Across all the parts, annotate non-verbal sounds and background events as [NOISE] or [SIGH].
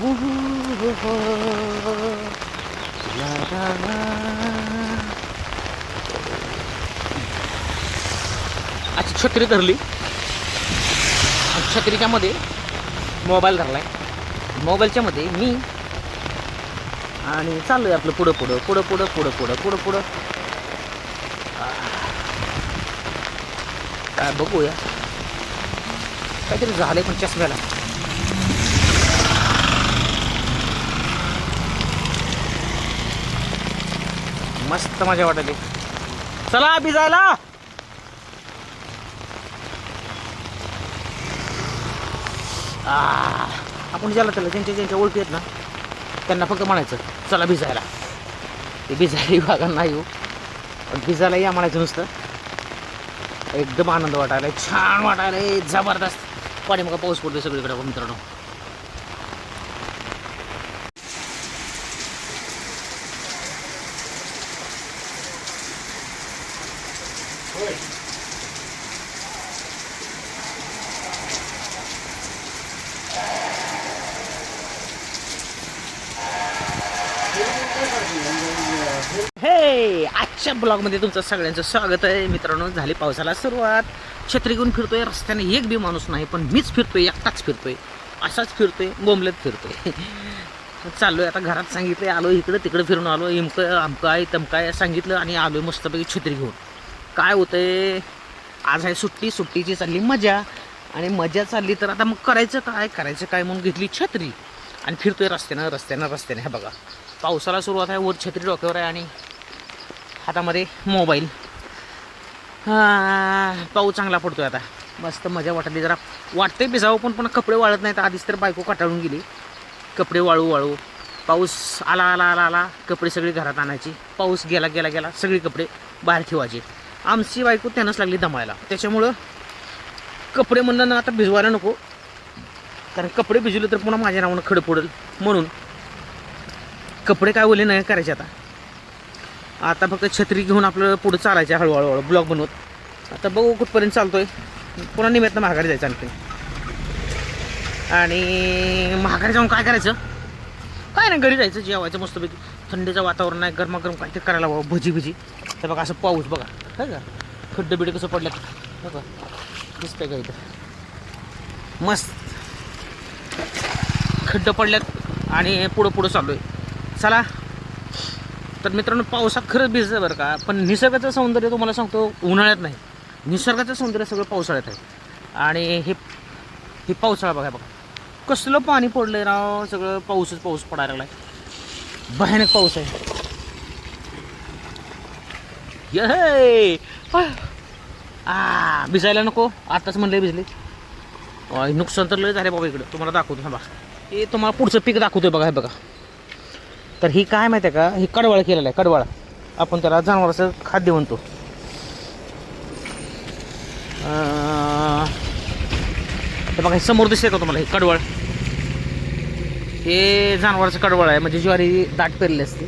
हो, अशी छत्री धरली. छत्रीच्या मध्ये मोबाईल धरलाय. मोबाईलच्या मध्ये मी आणि चाललोय आपलं पुढं पुढं पुढं पुढं पुढं पुढं पुढं पुढं. काय बघूया. काहीतरी झालंय पण चष्म्याला. मस्त मजा वाटली चला भिजायला आपण ज्याला त्याला ज्यांच्या ज्यांच्या ओळखी आहेत ना त्यांना फक्त म्हणायचं चला भिजायला. ते भिजायला विभागा नाही येऊ पण भिजायला या म्हणायचं नुसतं. एकदम आनंद वाटायला छान वाटायला जबरदस्त. पाणी मग पाऊस पडतो सगळीकडे मित्रांनो. हे आजच्या ब्लॉगमध्ये तुमचं सगळ्यांचं स्वागत आहे. मित्रांनो झाली पावसाला सुरुवात. छत्री घेऊन फिरतोय रस्त्याने एक बी माणूस नाही पण मीच फिरतोय एकटाच फिरतोय. असाच फिरतोय बोंबलेत फिरतोय. [LAUGHS] चाललोय आता घरात सांगितलं आलो इकडं तिकडं फिरून आलो इमकं आमकं आहे तमकाय सांगितलं आणि आलोय मस्तपैकी छत्री घेऊन. काय होतंय? आज आहे सुट्टी सुट्टीची चालली मजा. आणि मजा चालली तर आता मग करायचं काय? करायचं काय म्हणून घेतली छत्री. आणि फिरतोय रस्त्यानं रस्त्यानं रस्त्याने. हे बघा. पावसाला सुरुवात आहे वर छत्री डोक्यावर आहे आणि हातामध्ये मोबाईल. पाऊस चांगला पडतोय आता. मस्त मजा वाटली. जरा वाटते भिजावं पण पण कपडे वाळत नाहीत. आधीच तर बायको काटाळून गेली. कपडे वाळू वाळू. पाऊस आला आला आला आला. कपडे सगळी घरात आणायची. पाऊस गेला गेला गेला. सगळी कपडे बाहेर ठेवायचे. आमची बायको त्यानंच लागली दमायला. त्याच्यामुळं कपडे म्हणलं ना आता भिजवायला नको. कारण कपडे भिजवले तर पुन्हा माझ्या नावानं खडं पडेल. म्हणून कपडे काय ओले नाही करायचे आता. आता फक्त छत्री घेऊन आपलं पुढं चालायचं हळूहळू हळू ब्लॉक बनवत. आता बघू कुठपर्यंत चालतोय. पुन्हा निमित्त महागारी जायचं आणखी. आणि महागारी जाऊन काय करायचं? काय नाही घरी जायचं जेवायचं मस्तपैकी. थंडीचं वातावरण आहे गरमागरम काहीतरी करायला हवं भजी भजी. तर बघा असं पाऊस बघा. काय का? खड्डे बिडे कसं पडले बघा. दिसतंय का इथं? मस्त. खड्डं पडल्यात आणि पुढं पुढं चालू आहे. चला. तर मित्रांनो पावसात खरंच भिजतं बरं का? पण निसर्गाचं सौंदर्य तुम्हाला सांगतो उन्हाळ्यात नाही. निसर्गाचं सौंदर्य सगळं पावसाळ्यात आहे. आणि हे हे पावसाळा बघा बघा. कसलं पाणी पडलंय राव? सगळं पाऊसच पाऊस पडायला आहे भयानक पाऊस आहे. ये आ भिजायला नको. आताच म्हणले भिजले. नुकसान तर लय झाले बाबा इकडं. तुम्हाला दाखवतो थांबा. हे तुम्हाला पुढचं पीक दाखवतोय बघा हे बघा. तर ही काय माहिती आहे का? ही कडवाळ केलेलं आहे कडवाळ. आपण त्याला जनावराचं खाद्य म्हणतो. बघा हे समोर दिसते का तुम्हाला? हे कडवळ. हे जनावरचं कडवळ आहे म्हणजे ज्वारी दाट पेरली असते.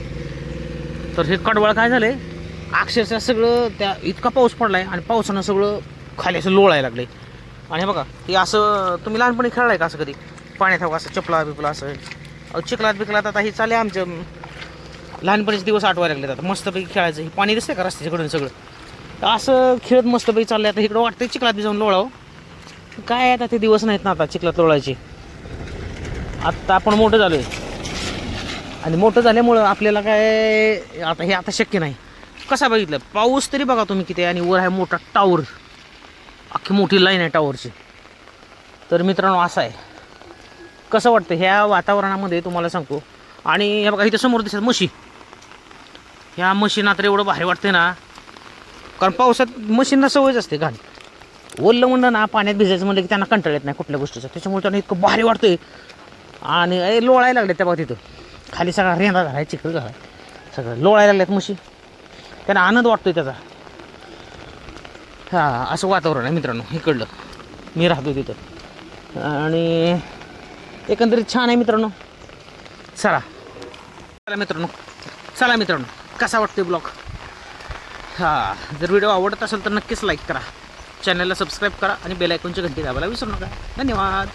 तर हे कडवळ काय झालं आहे अक्षरशः सगळं त्या इतका पाऊस पडला आहे आणि पावसानं सगळं खाली असं लोळायला आहे आणि बघा हे असं तुम्ही लहानपणी खेळलाय का असं कधी? पाण्यात हवं असं चपला बिपला असं. चिखलात बिकलात आता हे चाले आमच्या लहानपणीचे दिवस आठवायला लागले आता. मस्तपैकी खेळायचं. हे पाणी दिसतंय का रस्त्याच्याकडून सगळं? तर असं खेळत मस्तपैकी चाललंय. आता इकडं वाटतंय चिखलात बी जाऊन लोळावं. काय आहे आता ते दिवस नाहीत ना आता चिखलात लोळायचे. आत्ता आपण मोठं झालो आहे आणि मोठं झाल्यामुळं आपल्याला काय आता हे आता शक्य नाही. कसा बघितलं? पाऊस तरी बघा तुम्ही किती आणि वर आहे मोठा टावर अख्खी मोठी लाईन आहे टावरची तर मित्रांनो असं आहे. कसं वाटतं? ह्या वातावरणामध्ये तुम्हाला सांगतो. आणि हे बघा इथं समोर दिसतात म्हशी. ह्या म्हशींना तर एवढं भारी वाटते ना. कारण पावसात म्हशींना सवयच असते घाण. ओल्लं म्हणलं ना पाण्यात भिजायचं म्हणलं की त्यांना कंटाळ येत नाही कुठल्या गोष्टीचं. त्याच्यामुळे त्यांना इतकं भारी वाटतंय. आणि ए लोळायला लागले त्या बघा तिथं. खाली सगळा रेंदा झाला आहे चिखल झाला. सगळं लोळायला लागल्यात म्हशी. त्यांना आनंद वाटतोय त्याचा. हां असं वातावरण आहे मित्रांनो इकडलं. मी राहतो तिथं. आणि एकंदरीत छान आहे मित्रांनो. चला. चला मित्रांनो. चला मित्रांनो. कसा वाटतोय ब्लॉग? हां जर व्हिडिओ आवडत असेल तर नक्कीच लाईक करा. चॅनलला सबस्क्राईब करा आणि बेल ऐकूनची घंटी दाबायला विसरू नका. धन्यवाद.